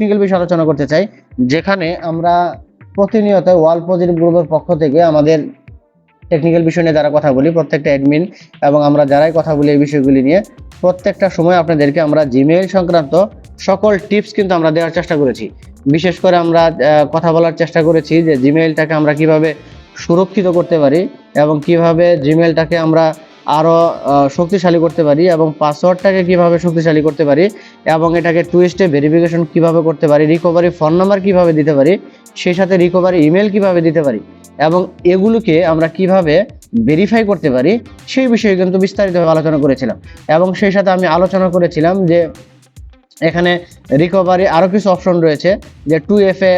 Technical বিষয় আলোচনা করতে চাই, যেখানে আমরা প্রতিনিয়ত ওয়াল পজিটিভ গ্রুপের পক্ষ থেকে আমাদের টেকনিক্যাল বিষয় নিয়ে যারা কথা বলি, প্রত্যেকটা অ্যাডমিন এবং আমরা যারাই কথা বলি এই বিষয়গুলি নিয়ে, প্রত্যেকটা সময় আপনাদেরকে আমরা জিমেইল সংক্রান্ত সকল টিপস কিন্তু আমরা দেওয়ার চেষ্টা করেছি। বিশেষ করে আমরা কথা বলার চেষ্টা করেছি যে জিমেইলটাকে আমরা কীভাবে সুরক্ষিত করতে পারি এবং কীভাবে জিমেইলটাকে আমরা আরও শক্তিশালী করতে পারি এবং পাসওয়ার্ডটাকে কীভাবে শক্তিশালী করতে পারি এবং এটাকে টু ভেরিফিকেশন কীভাবে করতে পারি রিকভারি ফোন নাম্বার কীভাবে দিতে পারি, সেই সাথে রিকভারি ইমেল কীভাবে দিতে পারি এবং এগুলোকে আমরা কীভাবে ভেরিফাই করতে পারি, সেই বিষয়ে কিন্তু বিস্তারিতভাবে আলোচনা করেছিলাম এবং সেই সাথে আমি আলোচনা করেছিলাম যে এখানে রিকভারি আরও কিছু অপশন রয়েছে, যে টু এফ এ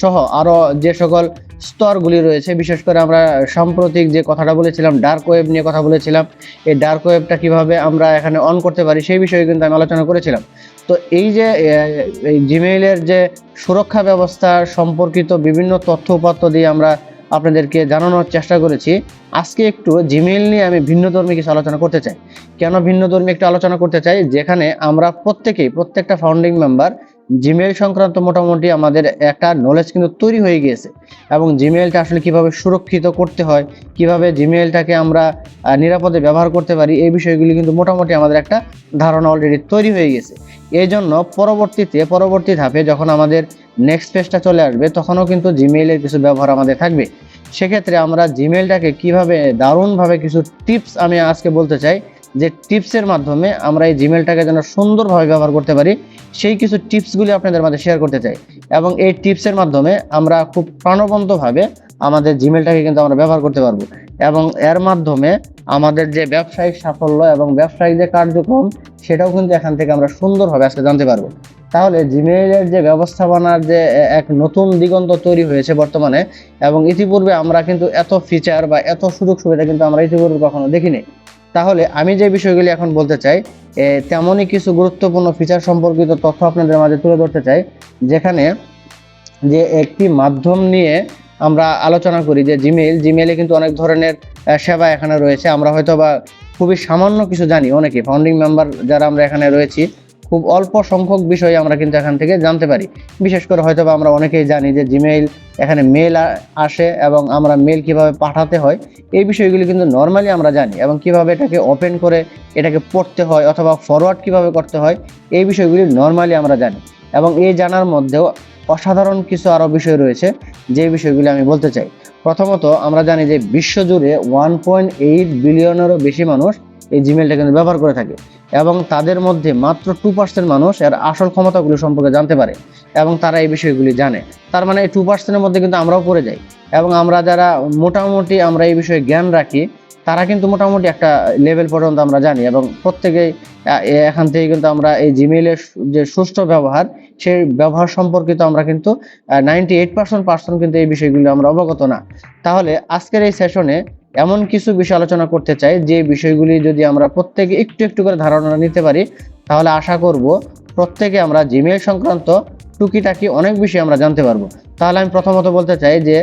সহ আরও যে সকল স্তরগুলি রয়েছে। বিশেষ করে আমরা সাম্প্রতিক যে কথাটা বলেছিলাম ডার্ক ওয়েব নিয়ে কথা বলেছিলাম, এই ডার্ক ওয়েবটা কীভাবে আমরা এখানে অন করতে পারি সেই বিষয়ে কিন্তু আমি আলোচনা করেছিলাম। তো এই যে এই জিমেইলের যে সুরক্ষা ব্যবস্থা সম্পর্কিত বিভিন্ন তথ্য উপাত্ত দিয়ে আমরা আপনাদেরকে জানানোর চেষ্টা করেছি, আজকে একটু জিমেইল নিয়ে আমি ভিন্ন ধর্মী কিছু আলোচনা করতে চাই। কেন ভিন্ন ধর্মী একটু আলোচনা করতে চাই? যেখানে আমরা প্রত্যেকেই, প্রত্যেকটা ফাউন্ডিং মেম্বার জিমেইল সংক্রান্ত মোটামুটি আমাদের একটা নলেজ কিন্তু তৈরি হয়ে গিয়েছে। এবং জিমেইলটা আসলে কীভাবে সুরক্ষিত করতে হয়, কীভাবে জিমেইলটাকে আমরা নিরাপদে ব্যবহার করতে পারি, এই বিষয়গুলি কিন্তু মোটামুটি আমাদের একটা ধারণা অলরেডি তৈরি হয়ে গেছে এই জন্য পরবর্তীতে, পরবর্তী ধাপে যখন আমাদের নেক্সট পেজটা চলে আসবে, তখনও কিন্তু জিমেইলের কিছু ব্যবহার আমাদের থাকবে। সেক্ষেত্রে আমরা জিমেইলটাকে কীভাবে দারুণভাবে কিছু টিপস আমি আজকে বলতে চাই যে টিপসের মাধ্যমে আমরা এই জিমেলটাকে যেন সুন্দরভাবে ব্যবহার করতে পারি, সেই কিছু টিপসগুলি আপনাদের মাঝে শেয়ার করতে চাই। এবং এই টিপসের মাধ্যমে আমরা খুব প্রাণবন্তভাবে আমাদের জিমেলটাকে কিন্তু আমরা ব্যবহার করতে পারব। এবং এর মাধ্যমে আমাদের যে ব্যবসায়িক সাফল্য এবং ব্যবসায়িক যে কার্যক্রম, সেটাও কিন্তু এখান থেকে আমরা সুন্দরভাবে আজকে জানতে পারব। তাহলে জিমেইলের যে ব্যবস্থাপনার যে এক নতুন দিগন্ত তৈরি হয়েছে বর্তমানে, এবং ইতিপূর্বে আমরা কিন্তু এত ফিচার বা এত সুযোগ সুবিধা কিন্তু আমরা ইতিপূর্বে কখনো দেখিনি। তাহলে আমি যে বিষয়গুলি এখন বলতে চাই তেমনই কিছু গুরুত্বপূর্ণ ফিচার সম্পর্কিত তথ্য আপনাদের মাঝে তুলে ধরতে চাই, যেখানে যে একটি মাধ্যম নিয়ে আমরা আলোচনা করি, যে জিমেইল জিমেইলে কিন্তু অনেক ধরনের সেবা এখানে রয়েছে। আমরা হয়তো বা খুবই সামান্য কিছু জানি, অনেকে ফাউন্ডিং মেম্বার যারা আমরা এখানে রয়েছি খুব অল্প সংখ্যক বিষয় আমরা কিন্তু এখান থেকে জানতে পারি। বিশেষ করে হয়তো আমরা অনেকেই জানি যে জিমেইল এখানে মেল আসে এবং আমরা মেল কীভাবে পাঠাতে হয়, এই বিষয়গুলি কিন্তু নর্মালি আমরা জানি এবং কীভাবে এটাকে ওপেন করে, এটাকে পড়তে হয় অথবা ফরওয়ার্ড কীভাবে করতে হয়, এই বিষয়গুলি নর্মালি আমরা জানি। এবং এই জানার মধ্যেও অসাধারণ কিছু আরও বিষয় রয়েছে, যে বিষয়গুলি আমি বলতে চাই। প্রথমত আমরা জানি যে বিশ্বজুড়ে ওয়ান পয়েন্ট এইট বিলিয়নেরও বেশি মানুষ এই জিমেলটা কিন্তু ব্যবহার করে থাকে। এবং তাদের মধ্যে মাত্র টু পার্সেন্ট মানুষ এর আসল ক্ষমতাগুলি সম্পর্কে জানতে পারে এবং তারা এই বিষয়গুলি জানে। তার মানে এই টু পার্সেন্টের মধ্যে কিন্তু আমরাও পড়ে যাই। এবং আমরা যারা মোটামুটি আমরা এই বিষয়ে জ্ঞান রাখি, তারা কিন্তু মোটামুটি একটা লেভেল পর্যন্ত আমরা জানি। এবং প্রত্যেকেই এখান থেকে কিন্তু আমরা এই জিমেইলের যে সুষ্ঠু ব্যবহার, সেই ব্যবহার সম্পর্কিত আমরা কিন্তু নাইনটি এইট পার্সেন্ট পার্সেন্ট কিন্তু এই বিষয়গুলো আমরা অবগত না। তাহলে আজকের এই সেশনে এমন কিছু বিষয় আলোচনা করতে চাই, যে বিষয়গুলি যদি আমরা প্রত্যেকে একটু একটু করে ধারণা নিতে পারি, তাহলে আশা করব প্রত্যেকে আমরা জিমেল সংক্রান্ত টুকিটাকি অনেক বিষয় আমরা জানতে পারব। তাহলে আমি প্রথমত বলতে চাই যে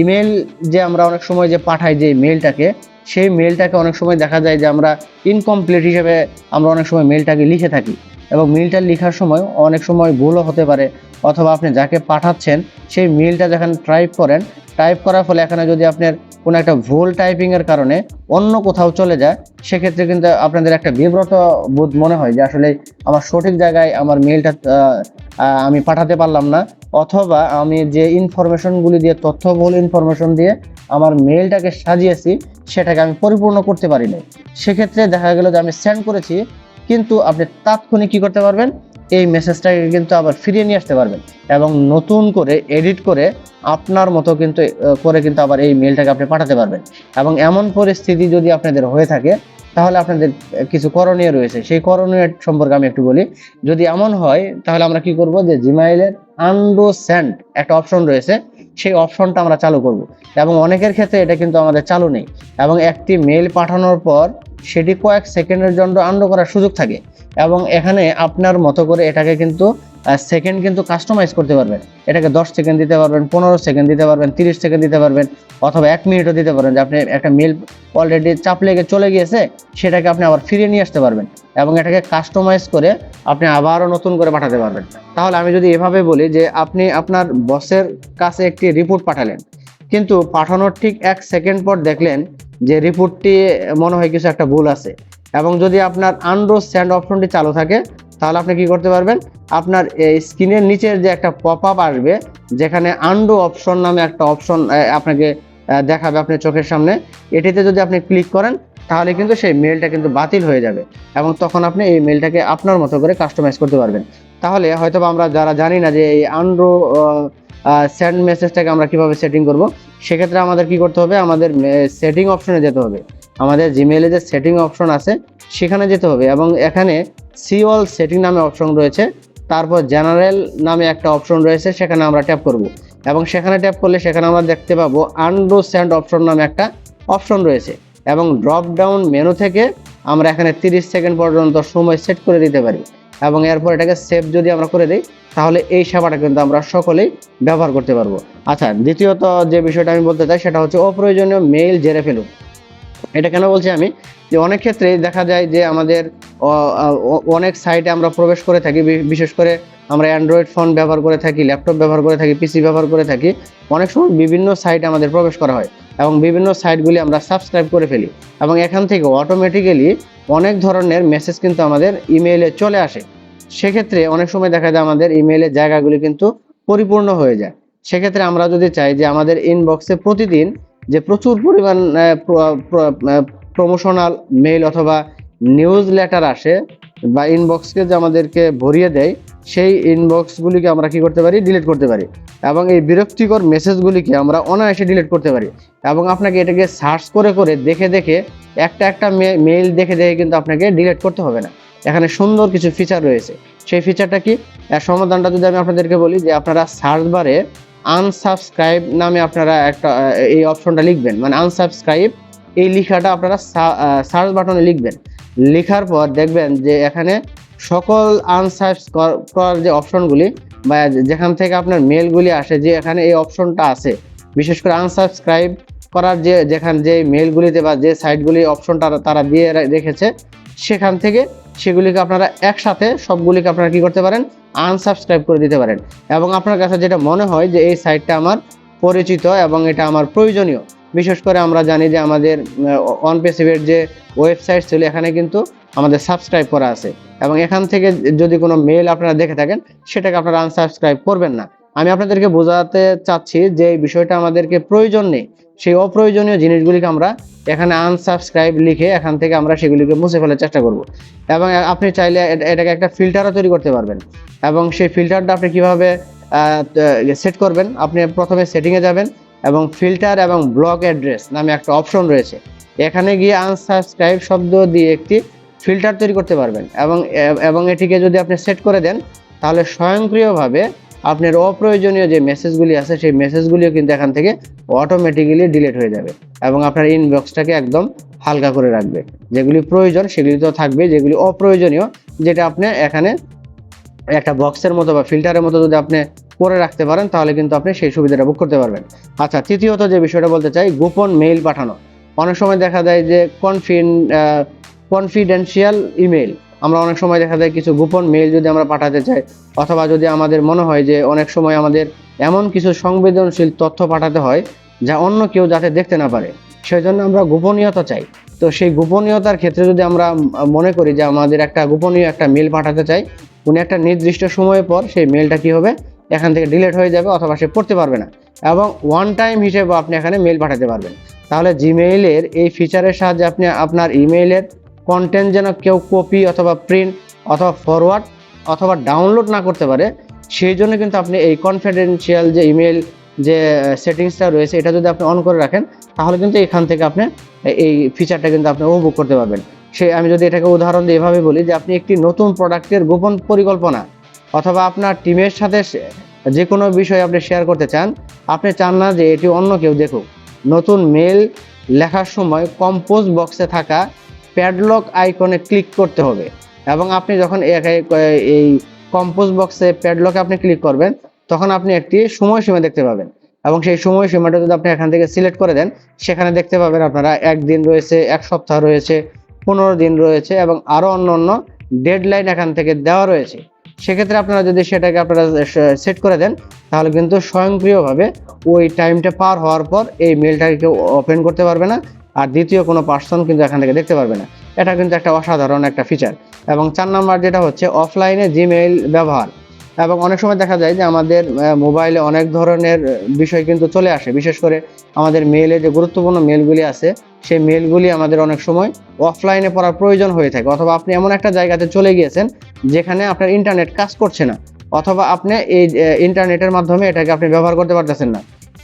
ইমেল যে আমরা অনেক সময় যে পাঠাই যে মেলটাকে সেই মেলটাকে অনেক সময় দেখা যায় যে আমরা ইনকমপ্লিট হিসেবে আমরা অনেক সময় মেলটাকে লিখে থাকি এবং মেলটা লেখার সময় অনেক সময় ভুলও হতে পারে। অথবা আপনি যাকে পাঠাচ্ছেন, সেই মেলটা যখন টাইপ করেন টাইপ করার ফলে এখানে যদি আপনার কোনো একটা ভুল টাইপিংয়ের কারণে অন্য কোথাও চলে যায়, সেক্ষেত্রে কিন্তু আপনাদের একটা বিব্রত বোধ মনে হয় যে আসলে আমার সঠিক জায়গায় আমার মেলটা আমি পাঠাতে পারলাম না। অথবা আমি যে ইনফরমেশনগুলি দিয়ে, তথ্যবহুল ইনফরমেশন দিয়ে আমার মেলটাকে সাজিয়েছি, সেটাকে আমি পরিপূর্ণ করতে পারি নাই সেক্ষেত্রে দেখা গেল যে আমি সেন্ড করেছি, কিন্তু আপনি তাৎক্ষণিক কী করতে পারবেন? এই মেসেজটাকে কিন্তু আবার ফিরিয়ে নিয়ে আসতে পারবেন এবং নতুন করে এডিট করে আপনার মতো কিন্তু করে কিন্তু আবার এই মেলটাকে আপনি পাঠাতে পারবেন। এবং এমন পরিস্থিতি যদি আপনাদের হয়ে থাকে, তাহলে আপনাদের কিছু করণীয় রয়েছে। সেই করণীয় সম্পর্কে আমি একটু বলি। যদি এমন হয়, তাহলে আমরা কি করব যে জিমাইলের আন্ডো স্যান্ড একটা অপশন রয়েছে। সেই অপশনটা আমরা চালু করব। এবং অনেকের ক্ষেত্রে এটা কিন্তু আমাদের চালু নেই। এবং একটি মেল পাঠানোর পর সেটি কয়েক সেকেন্ডের জন্য আন্ডো করার সুযোগ থাকে। এবং এখানে আপনার মতো করে এটাকে কিন্তু সেকেন্ড কিন্তু কাস্টমাইজ করতে পারবেন। এটাকে দশ সেকেন্ড দিতে পারবেন, পনেরো সেকেন্ড দিতে পারবেন, তিরিশ সেকেন্ড দিতে পারবেন, অথবা এক মিনিটও দিতে পারবেন যে আপনি একটা মেল অলরেডি চাপ লেগে চলে গিয়েছে, সেটাকে আপনি আবার ফিরিয়ে নিয়ে আসতে পারবেন এবং এটাকে কাস্টমাইজ করে আপনি আবারও নতুন করে পাঠাতে পারবেন। তাহলে আমি যদি এভাবে বলি যে আপনি আপনার বসের কাছে একটি রিপোর্ট পাঠালেন, কিন্তু পাঠানোর ঠিক এক সেকেন্ড পর দেখলেন যে রিপোর্টটি মনে হয় কিছু একটা ভুল আছে এবং যদি আপনার আন্ডো স্যান্ড অপশনটি চালু থাকে তাহলে আপনি কি করতে পারবেন? আপনার এই স্ক্রিনের নিচের যে একটা পপ আপ আসবে, যেখানে আন্ডো অপশন নামে একটা অপশন আপনাকে দেখাবে আপনার চোখের সামনে। এটিতে যদি আপনি ক্লিক করেন, তাহলে কিন্তু সেই মেলটা কিন্তু বাতিল হয়ে যাবে এবং তখন আপনি এই মেলটাকে আপনার মতো করে কাস্টমাইজ করতে পারবেন। তাহলে হয়তো আমরা যারা জানি না যে এই আন্ড্রো সেন্ড মেসেজটাকে আমরা কীভাবে সেটিং করব সেক্ষেত্রে আমাদের কি করতে হবে? আমাদের সেটিং অপশনে যেতে হবে। আমাদের জিমেইলে যে সেটিং অপশন আছে, সেখানে যেতে হবে এবং এখানে সি অল সেটিং নামে অপশন রয়েছে। তারপর জেনারেল নামে একটা অপশন রয়েছে, সেখানে আমরা ট্যাপ করব। এবং সেখানে ট্যাপ করলে সেখানে আমরা দেখতে পাবো আন্ডো স্যান্ড অপশন নামে একটা অপশন রয়েছে। এবং ড্রপ ডাউন মেনু থেকে আমরা এখানে 30 সেকেন্ড পর্যন্ত সময় সেট করে দিতে পারি। এবং এরপর এটাকে সেভ যদি আমরা করে দিই, তাহলে এই সেবাটা কিন্তু আমরা সকলেই ব্যবহার করতে পারব। আচ্ছা দ্বিতীয়ত যে বিষয়টা আমি বলতে চাই সেটা হচ্ছে অপ্রয়োজনীয় মেইল জেরে ফেলুন। এটা কেন বলছি আমি? যে অনেক ক্ষেত্রে দেখা যায় যে আমাদের অনেক সাইটে আমরা প্রবেশ করে থাকি বিশেষ করে আমরা অ্যান্ড্রয়েড ফোন ব্যবহার করে থাকি ল্যাপটপ ব্যবহার করে থাকি পিসি ব্যবহার করে থাকি, অনেক সময় বিভিন্ন সাইটে আমাদের প্রবেশ করা হয় এবং বিভিন্ন সাইটগুলি আমরা সাবস্ক্রাইব করে ফেলি এবং এখান থেকে অটোমেটিক্যালি অনেক ধরনের মেসেজ কিন্তু আমাদের ইমেইলে চলে আসে। সেক্ষেত্রে অনেক সময় দেখা যায় আমাদের ইমেইলের জায়গাগুলি কিন্তু পরিপূর্ণ হয়ে যায়। সেক্ষেত্রে আমরা যদি চাই যে আমাদের ইনবক্সে প্রতিদিন যে প্রচুর পরিমাণ প্রমোশনাল মেইল অথবা নিউজ লেটার আসে বা ইনবক্সকে যে আমাদেরকে ভরিয়ে দেয়, সেই ইনবক্সগুলিকে আমরা কি করতে পারি? ডিলিট করতে পারি। এবং এই বিরক্তিকর মেসেজগুলিকে আমরা অনায়াসে ডিলিট করতে পারি। এবং আপনাকে এটাকে সার্চ করে করে দেখে দেখে একটা একটা মেইল দেখে দেখে কিন্তু আপনাকে ডিলিট করতে হবে না। এখানে সুন্দর কিছু ফিচার রয়েছে। সেই ফিচারটা কি? সমাধানটা যদি আমি আপনাদেরকে বলি যে আপনারা সার্চ বারে আনসাবস্ক্রাইব নামে আপনারা একটা এই অপশনটা লিখবেন। মানে আনসাবস্ক্রাইব এই লেখাটা আপনারা সার্চ বাটনে লিখবেন। লেখার পর দেখবেন যে এখানে সকল আনসাবস্ক্রাইব করার যে অপশনগুলি বা যেখান থেকে আপনার মেলগুলি আসে, যে এখানে এই অপশনটা আছে, বিশেষ করে আনসাবস্ক্রাইব করার যে, যেখান যে মেলগুলিতে বা যে সাইটগুলি অপশনটা তারা দিয়ে রেখেছে, সেখান থেকে সেগুলিকে আপনারা একসাথে সবগুলিকে আপনারা কি করতে পারেন? আনসাবস্ক্রাইব করে দিতে পারেন। এবং আপনার কাছে যেটা মনে হয় যে এই সাইটটা আমার পরিচিত এবং এটা আমার প্রয়োজনীয়, বিশেষ করে আমরা জানি যে আমাদের অন পেসিভের যে ওয়েবসাইট ছিল, এখানে কিন্তু আমাদের সাবস্ক্রাইব করা আছে। এবং এখান থেকে যদি কোনো মেল আপনারা দেখে থাকেন, সেটাকে আপনারা আনসাবস্ক্রাইব করবেন না। আমি আপনাদেরকে বোঝাতে চাচ্ছি যে এই বিষয়টা আমাদেরকে প্রয়োজন নেই। সেই অপ্রয়োজনীয় জিনিসগুলিকে আমরা এখানে আনসাবস্ক্রাইব লিখে এখান থেকে আমরা সেগুলিকে মুছে ফেলার চেষ্টা করব। এবং আপনি চাইলে এটাকে একটা ফিল্টারও তৈরি করতে পারবেন। এবং সেই ফিল্টারটা আপনি কীভাবে সেট করবেন? আপনি প্রথমে সেটিংয়ে যাবেন এবং ফিল্টার এবং ব্লক অ্যাড্রেস নামে একটা অপশন রয়েছে। এখানে গিয়ে আনসাবস্ক্রাইব শব্দ দিয়ে একটি ফিল্টার তৈরি করতে পারবেন। এবং এবং এটিকে যদি আপনি সেট করে দেন, তাহলে স্বয়ংক্রিয়ভাবে আপনার অপ্রয়োজনীয় যে মেসেজগুলি আছে, সেই মেসেজগুলিও কিন্তু এখান থেকে অটোমেটিক্যালি ডিলিট হয়ে যাবে এবং আপনার ইনবক্সটাকে একদম হালকা করে রাখবে। যেগুলি প্রয়োজন, সেগুলি তো থাকবে, যেগুলি অপ্রয়োজনীয়, যেটা আপনি এখানে একটা বক্সের মতো বা ফিল্টারের মতো যদি আপনি করে রাখতে পারেন, তাহলে কিন্তু আপনি সেই সুবিধাটা বুক করতে পারবেন। আচ্ছা তৃতীয়ত যে বিষয়টা বলতে চাই, গোপন মেইল পাঠানো। অনেক সময় দেখা যায় যে কনফিন কনফিডেন্সিয়াল ইমেল আমরা অনেক সময় দেখা যায় কিছু গোপন মেইল যদি আমরা পাঠাতে চাই, অথবা যদি আমাদের মনে হয় যে অনেক সময় আমাদের এমন কিছু সংবেদনশীল তথ্য পাঠাতে হয় যা অন্য কেউ যাতে দেখতে না পারে সেই জন্য আমরা গোপনীয়তা চাই। তো সেই গোপনীয়তার ক্ষেত্রে যদি আমরা মনে করি যে আমাদের একটা গোপনীয় একটা মেল পাঠাতে চাই, উনি একটা নির্দিষ্ট সময় পর সেই মেলটা কি হবে? এখান থেকে ডিলেট হয়ে যাবে অথবা সে পড়তে পারবে না। এবং ওয়ান টাইম হিসেবে আপনি এখানে মেল পাঠাতে পারবেন। তাহলে জিমেইলের এই ফিচারের সাহায্যে আপনি আপনার ইমেইলের কন্টেন্ট যেন কেউ কপি অথবা প্রিন্ট অথবা ফরওয়ার্ড অথবা ডাউনলোড না করতে পারে, সেই জন্য কিন্তু আপনি এই কনফিডেন্সিয়াল যে ইমেল যে সেটিংসটা রয়েছে, এটা যদি আপনি অন করে রাখেন, তাহলে কিন্তু এখান থেকে আপনি এই ফিচারটা কিন্তু আপনি উপভোগ করতে পারবেন। সে, আমি যদি এটাকে উদাহরণ দিয়ে এভাবে বলি যে, আপনি একটি নতুন প্রোডাক্টের গোপন পরিকল্পনা অথবা আপনার টিমের সাথে যে কোনো বিষয় আপনি শেয়ার করতে চান, আপনি চান না যে এটি অন্য কেউ দেখুক। নতুন মেল লেখার সময় কম্পোজ বক্সে থাকা প্যাডলক আইকনে ক্লিক করতে হবে। এবং আপনি যখন এই কম্পোজ বক্সে প্যাডলকে আপনি ক্লিক করবেন, তখন আপনি একটি সময়সীমা দেখতে পাবেন। এবং সেই সময়সীমাটা যদি আপনি এখান থেকে সিলেক্ট করে দেন, সেখানে দেখতে পাবেন আপনারা একদিন রয়েছে, এক সপ্তাহ রয়েছে, পনেরো দিন রয়েছে, এবং আরও অন্য অন্য ডেডলাইন এখান থেকে দেওয়া রয়েছে। সেক্ষেত্রে আপনারা যদি সেটাকে আপনারা সেট করে দেন, তাহলে কিন্তু স্বয়ংক্রিয়ভাবে ওই টাইমটা পার হওয়ার পর এই মেলটাকে কেউ ওপেন করতে পারবে না। আর দ্বিতীয় কোনো পার্সন কিন্তু এখান থেকে দেখতে পারবে না। এটা কিন্তু একটা অসাধারণ একটা ফিচার এবং চার নাম্বার যেটা হচ্ছে অফলাইনে জিমেইল ব্যবহার। এবং অনেক সময় দেখা যায় যে আমাদের মোবাইলে অনেক ধরনের বিষয় কিন্তু চলে আসে। বিশেষ করে আমাদের মেইলে যে গুরুত্বপূর্ণ মেলগুলি আছে, সেই মেলগুলি আমাদের অনেক সময় অফলাইনে পড়ার প্রয়োজন হয়ে থাকে। অথবা আপনি এমন একটা জায়গাতে চলে গিয়েছেন, যেখানে আপনার ইন্টারনেট কাজ করছে না। অথবা আপনি এই ইন্টারনেটের মাধ্যমে এটাকে আপনি ব্যবহার করতে পারতেছেন না।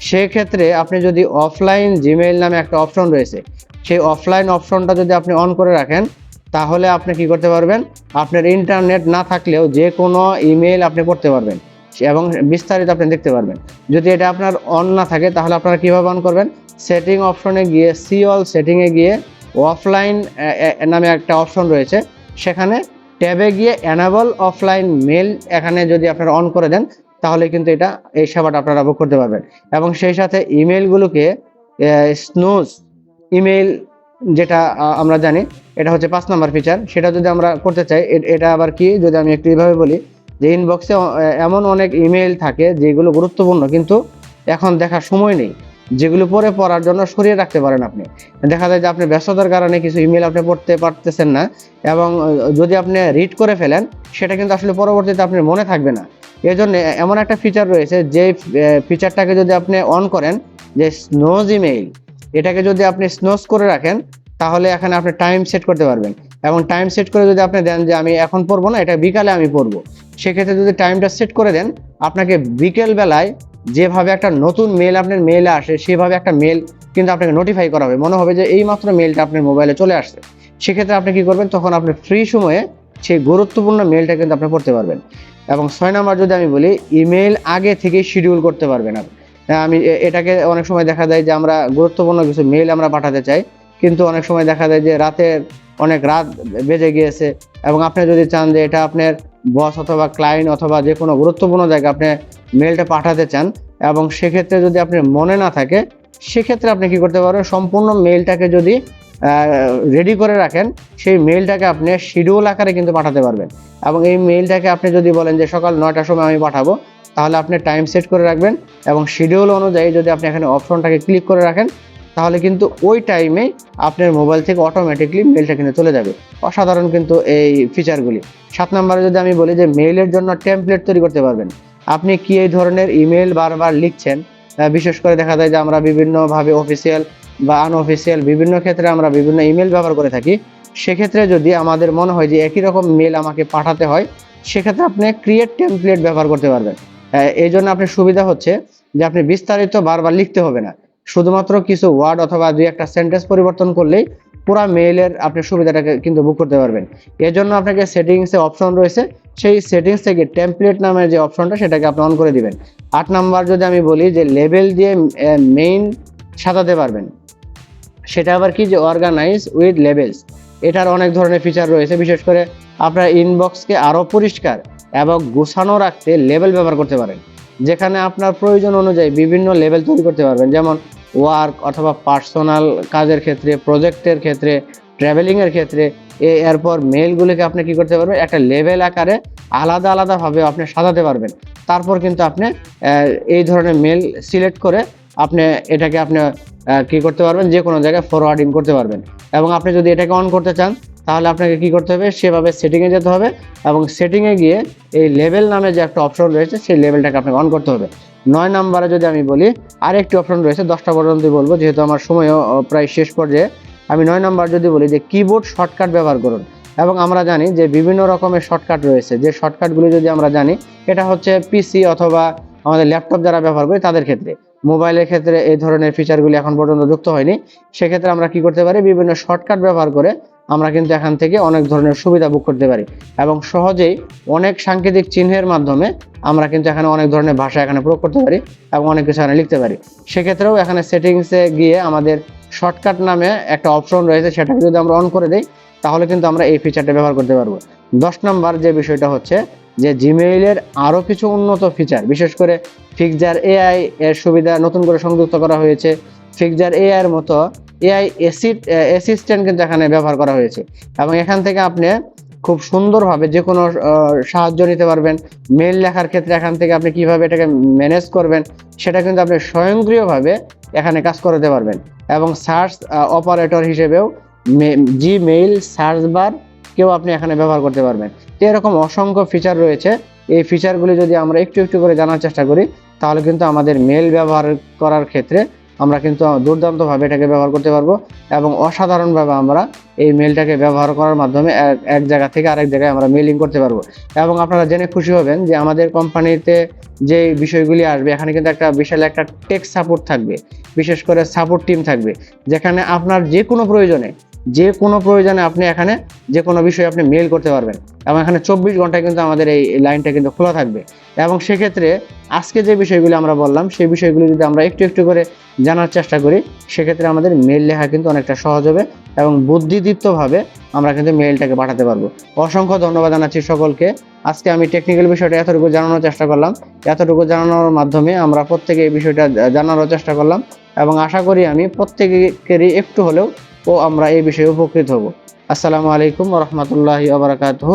সেক্ষেত্রে আপনি যদি অফলাইন জিমেইল নামে একটা অপশন রয়েছে, সেই অফলাইন অপশনটা যদি আপনি অন করে রাখেন, তাহলে আপনি কি করতে পারবেন? আপনার ইন্টারনেট না থাকলেও যে কোনো ইমেল আপনি পড়তে পারবেন। এবং বিস্তারিত আপনি দেখতে পারবেন। যদি এটা আপনার অন না থাকে, তাহলে আপনারা কীভাবে অন করবেন? সেটিং অপশনে গিয়ে সি অল সেটিংয়ে গিয়ে অফলাইন নামে একটা অপশন রয়েছে। সেখানে ট্যাবে গিয়ে অ্যানাবল অফলাইন মেল এখানে যদি আপনারা অন করে দেন তাহলে কিন্তু এটা এই সেবাটা আপনারা বুক করতে পারবেন। এবং সেই সাথে ইমেলগুলোকে স্নোজ ইমেল যেটা আমরা জানি, এটা হচ্ছে পাঁচ নাম্বার ফিচার সেটা যদি আমরা করতে চাই এটা আবার কি? যদি আমি একটু এইভাবে বলি, যে ইনবক্সে এমন অনেক ইমেল থাকে যেগুলো গুরুত্বপূর্ণ, কিন্তু এখন দেখার সময় নেই। যেগুলো পরে পড়ার জন্য সরিয়ে রাখতে পারেন আপনি। দেখা যায় যে আপনি ব্যস্ততার কারণে কিছু ইমেল আপনি পড়তে পারতেছেন না এবং যদি আপনি রিড করে ফেলেন, সেটা কিন্তু আসলে পরবর্তীতে আপনার মনে থাকবে না। এই জন্য এমন একটা ফিচার রয়েছে যে ফিচারটাকে যদি আপনি অন করেন, যে স্নোজ ইমেইল এটাকে যদি আপনি স্নোজ করে রাখেন, তাহলে এখানে আপনি টাইম সেট করতে পারবেন। এবং টাইম সেট করে যদি আপনি দেন যে, আমি এখন পড়ব না, এটা বিকালে আমি পড়ব। সেক্ষেত্রে যদি টাইমটা সেট করে দেন, আপনাকে বিকেল বেলায় যেভাবে একটা নতুন মেল আপনার মেলে আসে, সেভাবে একটা মেল কিন্তু আপনাকে নোটিফাই করা হবে। মনে হবে যে এই মাত্র মেলটা আপনার মোবাইলে চলে আসছে। সেক্ষেত্রে আপনি কি করবেন, তখন আপনি ফ্রি সময়ে সেই গুরুত্বপূর্ণ মেলটা কিন্তু আপনি পড়তে পারবেন। এবং ছয় নম্বর যদি আমি বলি ইমেল আগে থেকেই শিডিউল করতে পারবেন আপনি। আমি এটাকে অনেক সময় দেখা যায় যে আমরা গুরুত্বপূর্ণ কিছু মেল আমরা পাঠাতে চাই। কিন্তু অনেক সময় দেখা যায় যে রাতের অনেক রাত বেজে গিয়েছে এবং আপনি যদি চান যে এটা আপনার বস অথবা ক্লায়েন্ট অথবা যে কোনো গুরুত্বপূর্ণ জায়গায় আপনি মেলটা পাঠাতে চান এবং সেক্ষেত্রে যদি আপনি মনে না থাকে, সেক্ষেত্রে আপনি কি করতে পারবেন সম্পূর্ণ মেলটাকে যদি রেডি করে রাখেন, সেই মেলটাকে আপনি শিডিউল আকারে কিন্তু পাঠাতে পারবেন। এবং এই মেলটাকে আপনি যদি বলেন যে সকাল নয়টার সময় আমি পাঠাবো, তাহলে আপনি টাইম সেট করে রাখবেন এবং শিডিউল অনুযায়ী যদি আপনি এখানে অপশনটাকে ক্লিক করে রাখেন তাহলে কিন্তু ওই টাইমেই আপনার মোবাইল থেকে অটোমেটিকলি মেলটা কিন্তু চলে যাবে। অসাধারণ কিন্তু এই ফিচারগুলি সাত নম্বরে যদি আমি বলি যে মেইলের জন্য টেমপ্লেট তৈরি করতে পারবেন। আপনি কি এই ধরনের ইমেল বারবার লিখছেন? বিশেষ করে দেখা যায় যে আমরা বিভিন্নভাবে অফিসিয়াল বা আনঅফিসিয়াল বিভিন্ন ক্ষেত্রে আমরা বিভিন্ন ইমেল ব্যবহার করে থাকি। সেক্ষেত্রে যদি আমাদের মনে হয় যে একই রকম মেল আমাকে পাঠাতে হয়, সেক্ষেত্রে আপনি ক্রিয়েট টেমপ্লেট ব্যবহার করতে পারবেন। এই জন্য আপনার সুবিধা হচ্ছে যে আপনি বিস্তারিত বারবার লিখতে হবে না। শুধুমাত্র কিছু ওয়ার্ড অথবা দুই একটা সেন্টেন্স পরিবর্তন করলেই পুরা মেইলের আপনি সুবিধাটাকে কিন্তু বুক করতে পারবেন। এর জন্য আপনাকে সেটিংসে অপশন রয়েছে, সেই সেটিংস থেকে টেমপ্লেট নামের যে অপশনটা সেটাকে আপনি অন করে দিবেন। আট নাম্বার যদি আমি বলি যে লেভেল দিয়ে মেইন সাজাতে পারবেন। সেটা আবার কি যে অর্গানাইজ উইথ লেভেলস এটার অনেক ধরনের ফিচার রয়েছে, বিশেষ করে আপনার ইনবক্সকে আরও পরিষ্কার এবং গোছানো রাখতে লেভেল ব্যবহার করতে পারেন। যেখানে আপনার প্রয়োজন অনুযায়ী বিভিন্ন লেভেল তৈরি করতে পারবেন। যেমন ওয়ার্ক অথবা পার্সোনাল কাজের ক্ষেত্রে প্রজেক্টের ক্ষেত্রে ট্রাভেলিংয়ের ক্ষেত্রে এরপর মেলগুলিকে আপনি কি করতে পারবেন? একটা লেভেল আকারে আলাদা আলাদাভাবে আপনি সাজাতে পারবেন। তারপর কিন্তু আপনি এই ধরনের মেল সিলেক্ট করে আপনি এটাকে আপনি কি করতে পারবেন? যে কোনো জায়গায় ফরওয়ার্ডিং করতে পারবেন। এবং আপনি যদি এটাকে অন করতে চান তাহলে আপনাকে কি করতে হবে? সেভাবে সেটিংয়ে যেতে হবে এবং সেটিংয়ে গিয়ে এই লেভেল নামে যে একটা অপশন রয়েছে, সেই লেভেলটাকে আপনাকে অন করতে হবে। নয় নাম্বারে যদি আমি বলি, আরেকটি অপশন রয়েছে, দশটা পর্যন্তই বলব, যেহেতু আমার সময়ও প্রায় শেষ পর্যায়ে। আমি নয় নাম্বার যদি বলি যে কিবোর্ড শর্টকাট ব্যবহার করুন এবং আমরা জানি যে বিভিন্ন রকমের শর্টকাট রয়েছে। যে শর্টকাটগুলি যদি আমরা জানি, এটা হচ্ছে পিসি অথবা আমাদের ল্যাপটপ যারা ব্যবহার করি, তাদের ক্ষেত্রে। মোবাইলের ক্ষেত্রে এই ধরনের ফিচারগুলি এখন পর্যন্ত যুক্ত হয়নি। সেক্ষেত্রে আমরা কি করতে পারি? বিভিন্ন শর্টকাট ব্যবহার করে আমরা কিন্তু এখান থেকে অনেক ধরনের সুবিধা বুক করতে পারি। এবং সহজেই অনেক সাংকেতিক চিহ্নের মাধ্যমে আমরা কিন্তু এখানে অনেক ধরনের ভাষা এখানে প্রয়োগ করতে পারি এবং অনেক কিছু এখানে লিখতে পারি। সেক্ষেত্রেও এখানে সেটিংসে গিয়ে আমাদের শর্টকাট নামে একটা অপশন রয়েছে, সেটাকে যদি আমরা অন করে দিই, তাহলে কিন্তু আমরা এই ফিচারটা ব্যবহার করতে পারব। দশ নম্বর যে বিষয়টা হচ্ছে যে জিমেইলের আরও কিছু উন্নত ফিচার বিশেষ করে ফিক্সার এআই এর সুবিধা নতুন করে সংযুক্ত করা হয়েছে। ফিক্সার এআই এর মতো এআই এসিড অ্যাসিস্ট্যান্ট কিন্তু এখানে ব্যবহার করা হয়েছে। এবং এখান থেকে আপনি খুব সুন্দরভাবে যে কোনো সাহায্য নিতে পারবেন। মেল লেখার ক্ষেত্রে এখান থেকে আপনি কীভাবে এটাকে ম্যানেজ করবেন, সেটা কিন্তু আপনি স্বয়ংক্রিয়ভাবে এখানে কাজ করতে পারবেন। এবং সার্চ অপারেটর হিসেবেও জিমেইল সার্চ বার কেউ আপনি এখানে ব্যবহার করতে পারবেন। তো এরকম অসংখ্য ফিচার রয়েছে। এই ফিচারগুলি যদি আমরা একটু একটু করে জানার চেষ্টা করি, তাহলে কিন্তু আমাদের মেল ব্যবহার করার ক্ষেত্রে আমরা কিন্তু দুর্দান্তভাবে এটাকে ব্যবহার করতে পারব এবং অসাধারণভাবে আমরা এই মেলটাকে ব্যবহার করার মাধ্যমে এক জায়গা থেকে আরেক জায়গায় আমরা মেলিং করতে পারব। এবং আপনারা জেনে খুশি হবেন যে আমাদের কোম্পানিতে যে বিষয়গুলি আসবে, এখানে কিন্তু একটা বিশাল একটা টেক সাপোর্ট থাকবে। বিশেষ করে সাপোর্ট টিম থাকবে, যেখানে আপনার যে কোনো প্রয়োজনে যে কোনো প্রয়োজনে আপনি এখানে যে কোনো বিষয়ে আপনি মেল করতে পারবেন। এবং এখানে চব্বিশ ঘন্টায় কিন্তু আমাদের এই লাইনটা কিন্তু খোলা থাকবে। এবং সেক্ষেত্রে আজকে যে বিষয়গুলি আমরা বললাম, সেই বিষয়গুলি যদি আমরা একটু একটু করে জানার চেষ্টা করি, সেক্ষেত্রে আমাদের মেল লেখা কিন্তু অনেকটা সহজ হবে এবং বুদ্ধিদীপ্তভাবে আমরা কিন্তু মেলটাকে পাঠাতে পারব। অসংখ্য ধন্যবাদ জানাচ্ছি সকলকে। আজকে আমি টেকনিক্যাল বিষয়টা এতটুকু জানানোর চেষ্টা করলাম। এতটুকু জানানোর মাধ্যমে আমরা প্রত্যেকে এই বিষয়টা জানানোর চেষ্টা করলাম। এবং আশা করি আমি প্রত্যেকেরই একটু হলেও ও আমরা এই বিষয়ে উপকৃত হব। আসসালামু আলাইকুম রহমতুল্লাহ আবরাকাতুহ